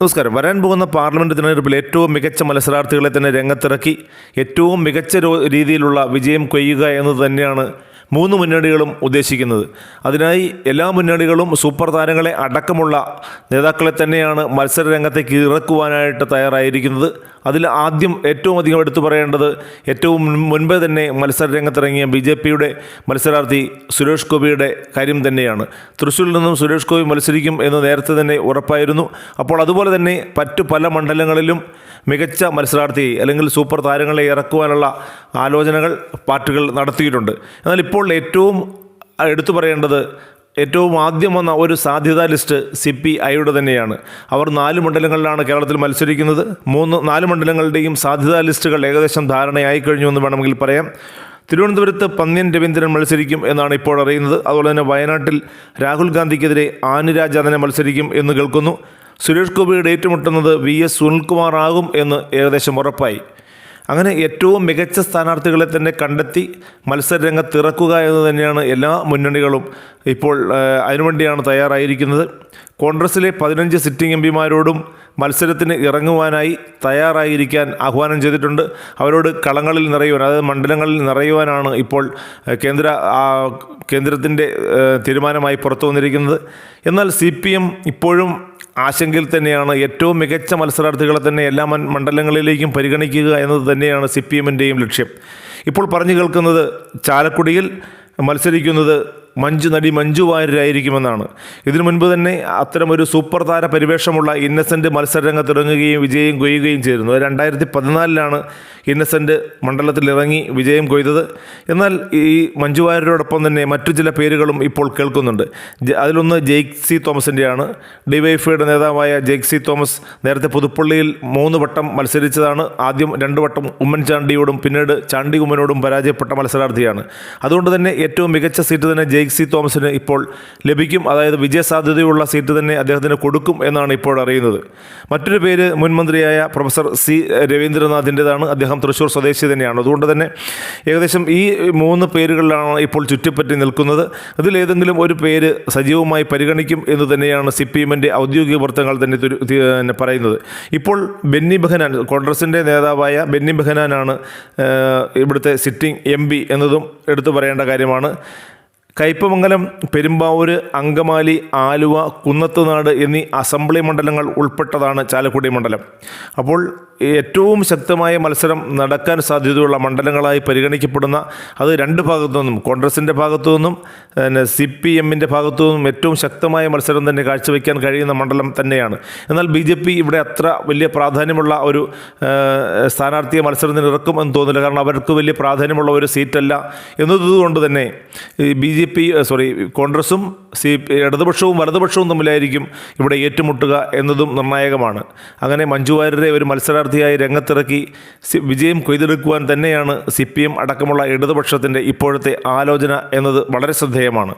നമസ്കാരം. വരാൻ പോകുന്ന പാർലമെന്റ് തിരഞ്ഞെടുപ്പിൽ ഏറ്റവും മികച്ച മത്സരാർത്ഥികളെ തന്നെ രംഗത്തിറക്കി ഏറ്റവും മികച്ച രീതിയിലുള്ള വിജയം കൊയ്യുക എന്നത് തന്നെയാണ് മൂന്ന് മുന്നണികളും ഉദ്ദേശിക്കുന്നത്. അതിനായി എല്ലാ മുന്നണികളും സൂപ്പർ താരങ്ങളെ അടക്കമുള്ള നേതാക്കളെ തന്നെയാണ് മത്സര രംഗത്തേക്ക് ഇറക്കുവാനായിട്ട് തയ്യാറായിരിക്കുന്നത്. അതിൽ ആദ്യം ഏറ്റവും അധികം എടുത്തു പറയേണ്ടത് ഏറ്റവും മുൻപേ തന്നെ മത്സര രംഗത്തിറങ്ങിയ ബി ജെ പിയുടെ മത്സരാർത്ഥി സുരേഷ് ഗോപിയുടെ കാര്യം തന്നെയാണ്. തൃശ്ശൂരിൽ നിന്നും സുരേഷ് ഗോപി മത്സരിക്കും എന്ന് നേരത്തെ തന്നെ ഉറപ്പായിരുന്നു. അപ്പോൾ അതുപോലെ തന്നെ മറ്റു പല മണ്ഡലങ്ങളിലും മികച്ച മത്സരാർത്ഥിയെ അല്ലെങ്കിൽ സൂപ്പർ താരങ്ങളെ ഇറക്കുവാനുള്ള ആലോചനകൾ പാർട്ടികൾ നടത്തിയിട്ടുണ്ട്. എന്നാൽ ഇപ്പോൾ ഏറ്റവും എടുത്തു പറയേണ്ടത് ഏറ്റവും ആദ്യം വന്ന ഒരു സാധ്യതാ ലിസ്റ്റ് സി പി ഐയുടെ തന്നെയാണ്. അവർ നാല് മണ്ഡലങ്ങളിലാണ് കേരളത്തിൽ മത്സരിക്കുന്നത്. മൂന്ന് നാല് മണ്ഡലങ്ങളുടെയും സാധ്യതാ ലിസ്റ്റുകൾ ഏകദേശം ധാരണയായി കഴിഞ്ഞു എന്ന് വേണമെങ്കിൽ പറയാം. തിരുവനന്തപുരത്ത് പന്ന്യൻ രവീന്ദ്രൻ മത്സരിക്കും എന്നാണ് ഇപ്പോൾ അറിയുന്നത്. അതുപോലെ തന്നെ വയനാട്ടിൽ രാഹുൽ ഗാന്ധിക്കെതിരെ ആനുരാജ് അതനെ മത്സരിക്കും എന്ന് കേൾക്കുന്നു. സുരേഷ് ഗോപിയുടെ ഏറ്റുമുട്ടുന്നത് വി എസ് സുനിൽകുമാർ ആകും എന്ന് ഏകദേശം ഉറപ്പായി. അങ്ങനെ ഏറ്റവും മികച്ച സ്ഥാനാർത്ഥികളെ തന്നെ കണ്ടെത്തി മത്സരരംഗത്ത് ഇറക്കുക എന്ന് തന്നെയാണ് എല്ലാ മുന്നണികളും ഇപ്പോൾ അതിനുവേണ്ടിയാണ് തയ്യാറായിരിക്കുന്നത്. കോൺഗ്രസിലെ പതിനഞ്ച് സിറ്റിംഗ് എം പിമാരോടും മത്സരത്തിന് ഇറങ്ങുവാനായി തയ്യാറായിരിക്കാൻ ആഹ്വാനം ചെയ്തിട്ടുണ്ട്. അവരോട് കളങ്ങളിൽ നിറയുവാൻ അതായത് മണ്ഡലങ്ങളിൽ നിറയുവാനാണ് ഇപ്പോൾ കേന്ദ്ര കേന്ദ്രത്തിന്റെ തീരുമാനമായി പുറത്തു വന്നിരിക്കുന്നത് എന്നാൽ സി ഇപ്പോഴും ആശങ്കയിൽ തന്നെയാണ് ഏറ്റവും മികച്ച മത്സരാർത്ഥികളെ തന്നെ എല്ലാ മണ്ഡലങ്ങളിലേക്കും പരിഗണിക്കുക എന്നത് തന്നെയാണ് സി പി എമ്മിന്റെയും ലക്ഷ്യം. ഇപ്പോൾ പറഞ്ഞു കേൾക്കുന്നത് ചാലക്കുടിയിൽ മത്സരിക്കുന്നത് മഞ്ജു നടി മഞ്ജു വാര്യരായിരിക്കുമെന്നാണ്. ഇതിനു മുൻപ് തന്നെ അത്തരമൊരു സൂപ്പർ താര പരിവേഷമുള്ള ഇന്നസെന്റ് മത്സരരംഗത്തിറങ്ങുകയും വിജയം കൊയ്യുകയും ചെയ്തിരുന്നു. രണ്ടായിരത്തി പതിനാലിലാണ് ഇന്നസെന്റ് മണ്ഡലത്തിൽ ഇറങ്ങി വിജയം കൊയ്തത്. എന്നാൽ ഈ മഞ്ജു വാര്യരോടൊപ്പം തന്നെ മറ്റു ചില പേരുകളും ഇപ്പോൾ കേൾക്കുന്നുണ്ട്. അതിലൊന്ന് ജെയ്ക് സി തോമസിന്റെയാണ് ഡിവൈഫൈയുടെ നേതാവായ ജെയ്ക് സി തോമസ് നേരത്തെ പുതുപ്പള്ളിയിൽ മൂന്ന് വട്ടം മത്സരിച്ചതാണ്. ആദ്യം രണ്ട് വട്ടം ഉമ്മൻചാണ്ടിയോടും പിന്നീട് ചാണ്ടി ഉമ്മനോടും പരാജയപ്പെട്ട മത്സരാർത്ഥിയാണ്. അതുകൊണ്ട് തന്നെ ഏറ്റവും മികച്ച സീറ്റ് തന്നെ ജെയ്ക്സി തോമസിന് ഇപ്പോൾ ലഭിക്കും. അതായത് വിജയസാധ്യതയുള്ള സീറ്റ് തന്നെ അദ്ദേഹത്തിന് കൊടുക്കും എന്നാണ് ഇപ്പോൾ അറിയുന്നത്. മറ്റൊരു പേര് മുൻമന്ത്രിയായ പ്രൊഫസർ സി രവീന്ദ്രനാഥിന്റെതാണ് അദ്ദേഹം തൃശ്ശൂർ സ്വദേശി തന്നെയാണ്. അതുകൊണ്ട് തന്നെ ഏകദേശം ഈ മൂന്ന് പേരുകളിലാണ് ഇപ്പോൾ ചുറ്റിപ്പറ്റി നിൽക്കുന്നത്. അതിലേതെങ്കിലും ഒരു പേര് സജീവമായി പരിഗണിക്കും എന്ന് തന്നെയാണ് സി പി എമ്മിന്റെ ഔദ്യോഗിക വൃത്തങ്ങൾ തന്നെ പറയുന്നത്. ഇപ്പോൾ ബെന്നി ബെഹനാൻ കോൺഗ്രസിന്റെ നേതാവായ ബെന്നി ബെഹനാനാണ് ഇവിടുത്തെ സിറ്റിംഗ് എം പി എന്നതും എടുത്തു പറയേണ്ട കാര്യമാണ്. കയ്പമംഗലം പെരുമ്പാവൂർ അങ്കമാലി ആലുവ കുന്നത്തുനാട് എന്നീ അസംബ്ലി മണ്ഡലങ്ങൾ ഉൾപ്പെട്ടതാണ് ചാലക്കുടി മണ്ഡലം. അപ്പോൾ ഏറ്റവും ശക്തമായ മത്സരം നടക്കാൻ സാധ്യതയുള്ള മണ്ഡലങ്ങളായി പരിഗണിക്കപ്പെടുന്ന അത് രണ്ട് ഭാഗത്തു നിന്നും കോൺഗ്രസിന്റെ ഭാഗത്തു നിന്നും പിന്നെ സി പി എമ്മിന്റെ ഭാഗത്തു നിന്നും ഏറ്റവും ശക്തമായ മത്സരം തന്നെ കാഴ്ചവെക്കാൻ കഴിയുന്ന മണ്ഡലം തന്നെയാണ്. എന്നാൽ ബി ജെ പി ഇവിടെ അത്ര വലിയ പ്രാധാന്യമുള്ള ഒരു സ്ഥാനാർത്ഥിയെ മത്സരത്തിന് ഇറക്കും എന്ന് തോന്നുന്നില്ല. കാരണം അവർക്ക് വലിയ പ്രാധാന്യമുള്ള ഒരു സീറ്റല്ല എന്നതുകൊണ്ട് തന്നെ ബി ജെ പി സോറി കോൺഗ്രസും സി ഇടതുപക്ഷവും വലതുപക്ഷവും തമ്മിലായിരിക്കും ഇവിടെ ഏറ്റുമുട്ടുക എന്നതും നിർണായകമാണ്. അങ്ങനെ മഞ്ജു വാര്യരെ ഒരു മത്സരാർത്ഥിയായി രംഗത്തിറക്കി വിജയം കൊയ്തെടുക്കുവാൻ തന്നെയാണ് സി പി എം അടക്കമുള്ള ഇടതുപക്ഷത്തിന്റെ ഇപ്പോഴത്തെ ആലോചന എന്നത് വളരെ ശ്രദ്ധേയമാണ്.